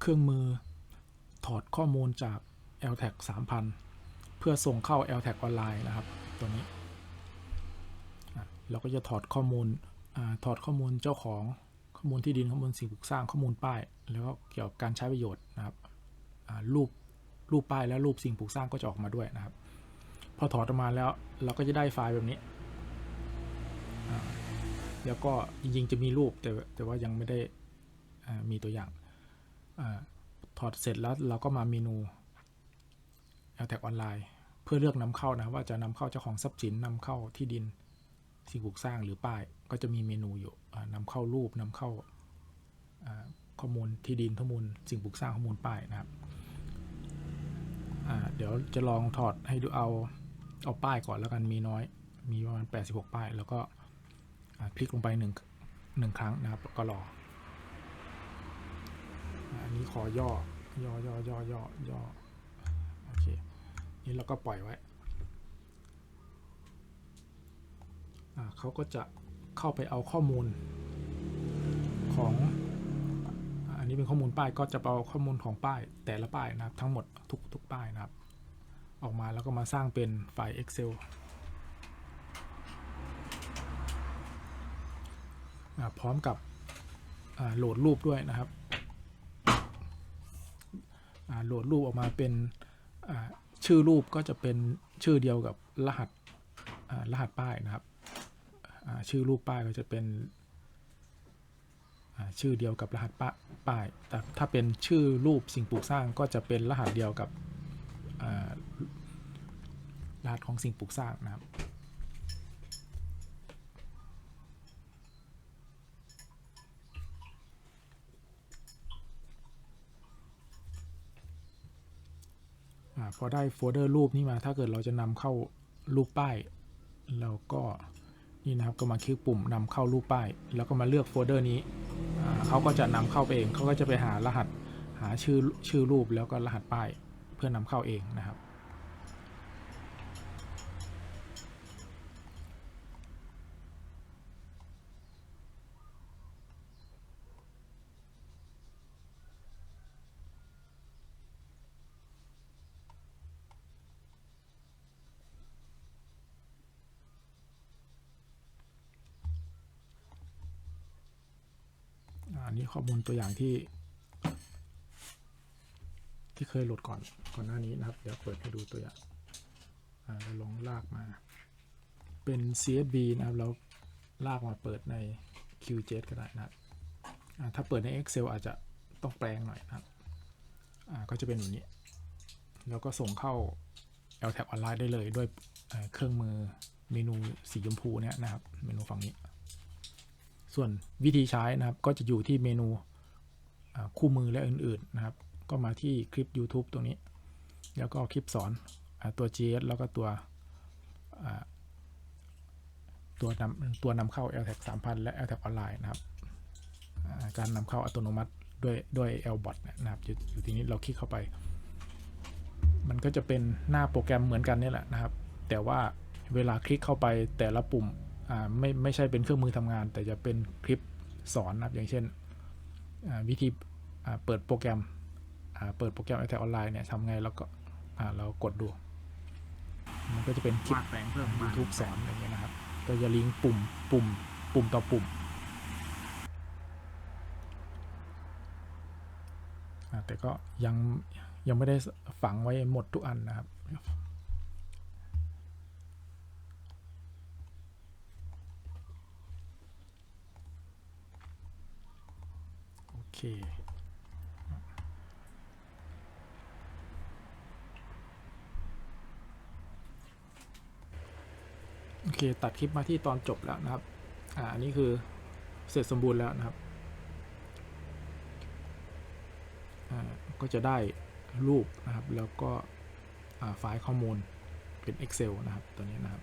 เครื่องมือถอดข้อมูลจาก l t a g 3,000 เพื่อส่งเข้า l t a g ออนไลน์นะครับ ตัวนี้ เราก็จะถอดข้อมูลอถอดข้อมูลเจ้าของข้อมูลที่ดินข้อมูลสิ่งปลูกสร้างข้อมูลป้าย แล้วก็เกี่ยวกับการใช้ประโยชน์นะครับรูปรูปป้ายและรูปสิ่งปลูกสร้างก็จะออกมาด้วยนะครับ พอถอดออกมาแล้วเราก็จะได้ไฟล์แบบนี้ แล้วก็จริงๆจะมีรูปแต่แต่ว่ายังไม่ได้มีตัวอย่าง ถอดเสร็จแล้วเราก็มาเมนู l t a g ออนไลน์เพื่อเลือกนำเข้านะว่าจะนำเข้าเจ้าของทรัพย์สินนำเข้าที่ดินสิ่งปลูกสร้างหรือป้าย ก็จะมีเมนูอยู่อ่านำเข้ารูปนำเข้าข้อมูลที่ดินข้อมูลสิ่งปลูกสร้างข้อมูลป้ายนะครับเดี๋ยวจะลองถอดให้ดูเอาเอาป้ายก่อนแล้วกันมีน้อย มีประมาณ 86 ป้าย แล้วก็คลิกลงไปหนึ่งหนึ่งครั้งนะครับ ก็รอ นี้ขอย่อย่อย่อย่อย่อย่อโอเคนี่เราก็ปล่อยไว้อ่าเขาก็จะเข้าไปเอาข้อมูลของอันนี้เป็นข้อมูลป้ายก็จะเอาข้อมูลของป้ายแต่ละป้ายนะครับ ทั้งหมดทุกทุกป้ายนะครับ ออกมาแล้วก็มาสร้างเป็นไฟล์ Excel พร้อมกับโหลดรูปด้วยนะครับ โหลดรูปออกมาเป็นชื่อรูปก็จะเป็นชื่อเดียวกับรหัสรหัสป้ายนะครับชื่อรูปป้ายก็จะเป็นชื่อเดียวกับรหัสป้าป้าย แต่ถ้าเป็นชื่อรูปสิ่งปลูกสร้างก็จะเป็นรหัสเดียวกับรหัสของสิ่งปลูกสร้างนะครับ พอได้โฟลเดอร์รูปนี้มา ถ้าเกิดเราจะนำเข้ารูปป้ายเราก็นี่นะครับก็มาคลิกปุ่มนำเข้ารูปป้าย แล้วก็มาเลือกโฟลเดอร์นี้เขาก็จะนำเข้าไปเองเขาก็จะไปหารหัสหาชื่อชื่อรูปแล้วก็รหัสป้ายเพื่อนำเข้าเองนะครับ อั นี้ข้อมูลตัวอย่างที่ ที่เคยโหลดก่อนก่อนหน้านี้นะครับ เดี๋ยวเปิดให้ดูตัวอย่างอาเราลองลากมา เป็น CSV นะครับแล้วลากมาเปิดใน QGIS ก็ได้นะครับถ้าเปิดใน Excel อาจจะต้องแปลงหน่อยนะครับก็จะเป็นแบบนี้ แล้วก็ส่งเข้า LTAB ออนไลน์ได้เลยด้วยเครื่องมือเมนูสีชมพูเนี่ยนะครับ เมนูฝั่งนี้ ส่วนวิธีใช้นะครับก็จะอยู่ที่เมนูคู่มือและอื่นๆนะครับ ก็มาที่คลิป YouTube ตรงนี้ แล้วก็คลิปสอนอตัว GS แล้วก็ตัวตัวนำตัวนำเข้า LTAG 3000 และ LTAG ออนไลน์นะครับ การนำเข้าอัตโนมัติด้วยด้วย LBOT นะครับอยู่อยู่ที่นี้เราคลิกเข้าไป มันก็จะเป็นหน้าโปรแกรมเหมือนกันนี่แหละนะครับ แต่ว่าเวลาคลิกเข้าไปแต่ละปุ่ม ไม่ไม่ใช่เป็นเครื่องมือทำงาน แต่จะเป็นคลิปสอนนะครับอย่างเช่นอ่าวิธีอ่าเปิดโปรแกรมอ่าเปิดโปรแกรม a อ t ออนไลน์เนี่ยทำไงแล้วก็อ่าเรากดดู มันก็จะเป็นคลิปวาดแปลงเพิ่มมา YouTube สอนอย่างเงี้ยนะครับ ก็จะลิงก์ปุ่มปุ่มปุ่มต่อปุ่มอ่าแต่ก็ยังยังไม่ได้ฝังไว้หมดทุกอันนะครับ โอเคโอเค ตัดคลิปมาที่ตอนจบแล้วนะครับ อ่า อันนี้คือเสร็จสมบูรณ์แล้วนะครับ อ่า ก็จะได้รูปนะครับ แล้วก็ไฟล์ข้อมูลเป็น Excel นะครับ ตัวนี้นะครับ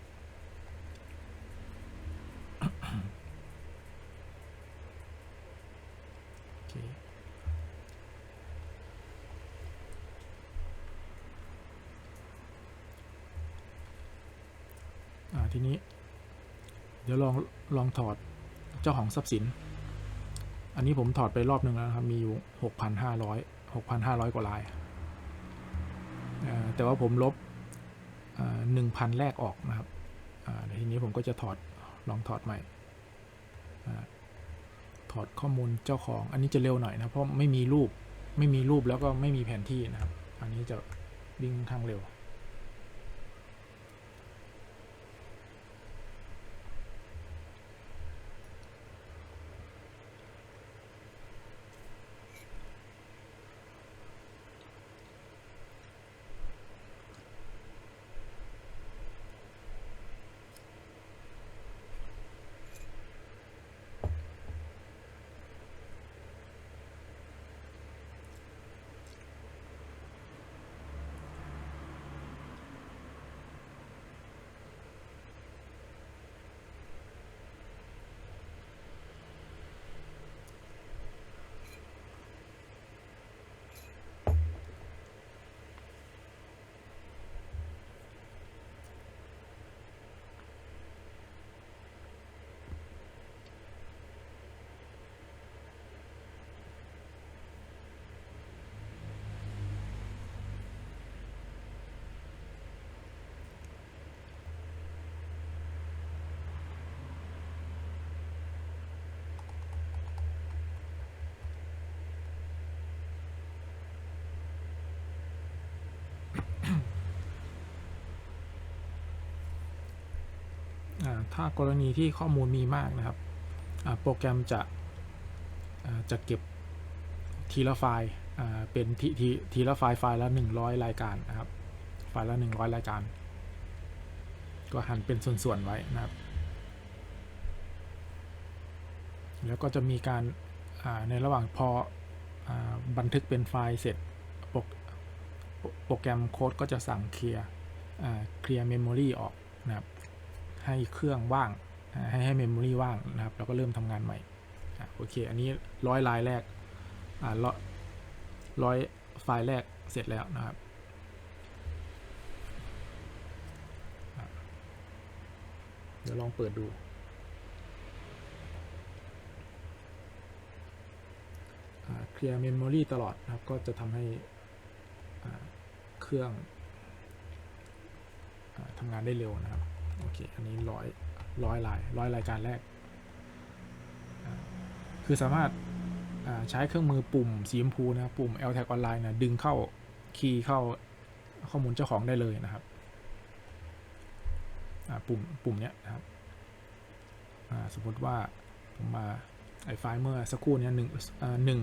โอเค อ่า ทีนี้ เดี๋ยวลองลองถอดเจ้าของทรัพย์สิน อันนี้ผมถอดไปรอบหนึ่งแล้วครับ มีอยู่หกพันห้าร้อยหกพันห้าร้อยกว่าลาย แต่ว่าผมลบหนึ่งพันแรกออกนะครับทีนี้ผมก็จะถอดลองถอดใหม่ถอดข้อมูลเจ้าของ อันนี้จะเร็วหน่อยนะ เพราะไม่มีรูป ไม่มีรูปแล้วก็ไม่มีแผนที่นะครับ อันนี้จะวิ่งทางเร็ว ถ้ากรณีที่ข้อมูลมีมากนะครับ โปรแกรมจะจะเก็บทีละไฟล์เป็นทีทีทีละไฟล์ไฟล์ละ 100 รายการนะครับ ไฟล์ละ 100 รายการ ก็หั่นเป็นส่วนๆไว้นะครับ แล้วก็จะมีการในระหว่างพออบันทึกเป็นไฟล์เสร็จโปรโปรโปรแกรมโค้ดก็จะสั่งเคลียร์เคลียร์เมมโมรีออกนะครับ ให้เครื่องว่าง ให้ให้เมมโมรีว่างนะครับ แล้วก็เริ่มทำงานใหม่โอเค อันนี้ร้อยลายแรกอ่าร้อยไฟล์แรกเสร็จแล้วนะครับเดี๋ยวลองเปิดดู เคลียร์เมมโมรีตลอดนะครับ ก็จะทำให้เครื่องอทำงานได้เร็วนะครับ โอเค อันนี้ร้อยร้อยลายร้อยรายการแรก คือสามารถใช้เครื่องมือปุ่มสีชมพูนะครับปุ่ม l t a g Online นะดึงเข้าคีย์เข้าข้อมูลเจ้าของได้เลยนะครับปุ่มปุ่มเนี้ยนะครับสมมติว่าผมมาไอไฟล์เมื่อสักครู่เนี้ยหนึ่งหนึ่ง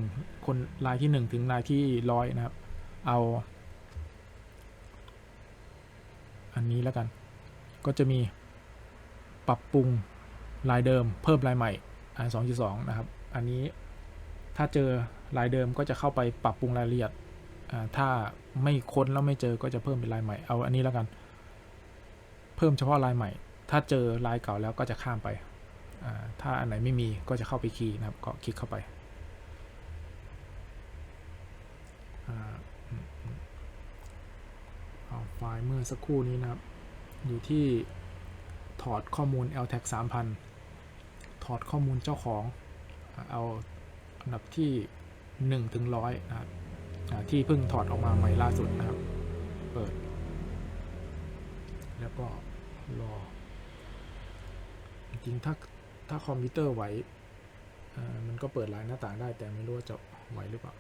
คนลายที่หนึ่งถึงลายที่ร้อยนะครับ เอา อันนี้แล้วกัน ก็จะมีปรับปรุงลายเดิม เพิ่มลายใหม่อัน2.2 นะครับ อันนี้ถ้าเจอลายเดิมก็จะเข้าไปปรับปรุงรายละเอียดถ้าไม่ค้นแล้วไม่เจอก็จะเพิ่มเป็นลายใหม่ เอาอันนี้แล้วกัน เพิ่มเฉพาะลายใหม่ ถ้าเจอลายเก่าแล้วก็จะข้ามไป ถ้าอันไหนไม่มีก็จะเข้าไปคีย์นะครับ ก็คลิกเข้าไป เอาไฟล์เมื่อสักครู่นี้นะครับ อยู่ที่ถอดข้อมูล LTAG 3000 ถอดข้อมูลเจ้าของ เอาอันดับที่1ถึง100 นะครับที่เพิ่งถอดออกมาใหม่ล่าสุดนะครับ เปิด แล้วก็รอ จริงถ้าถ้าคอมพิวเตอร์ไหวมันก็เปิดหลายหน้าต่างได้แต่ไม่รู้ว่าจะไหวหรือเปล่า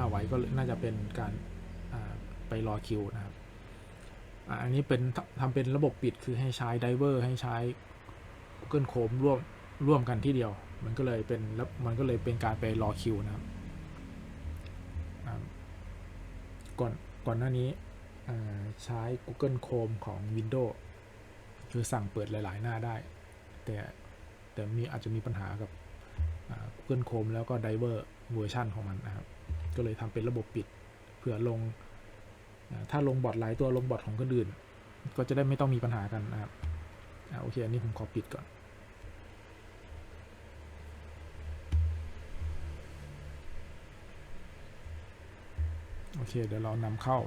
น่าไหวก็น่าจะเป็นการไปรอคิวนะครับอันนี้เป็นทำเป็นระบบปิดคือให้ใช้ไดเวอร์ให้ใช้ Google Chrome ร่วมร่วมกันที่เดียว มันก็เลยเป็นแล้วมันก็เลยเป็นการไปรอคิวนะครับก่อนก่อนหน้านี้ใช้ Google Chrome ของ Windows คือสั่งเปิดหลาย ๆ หน้าได้ แต่แต่มีอาจจะมีปัญหากับ Google Chrome แล้วก็ Diver เวอร์ชันของมันนะครับ ก็เลยทำเป็นระบบปิด เผื่อลง ถ้าลงบอทหลายตัวลงบอทของคนอื่น ก็จะได้ไม่ต้องมีปัญหากันนะครับโอเค อันนี้ผมขอปิดก่อน โอเค เดี๋ยวเรานำเข้า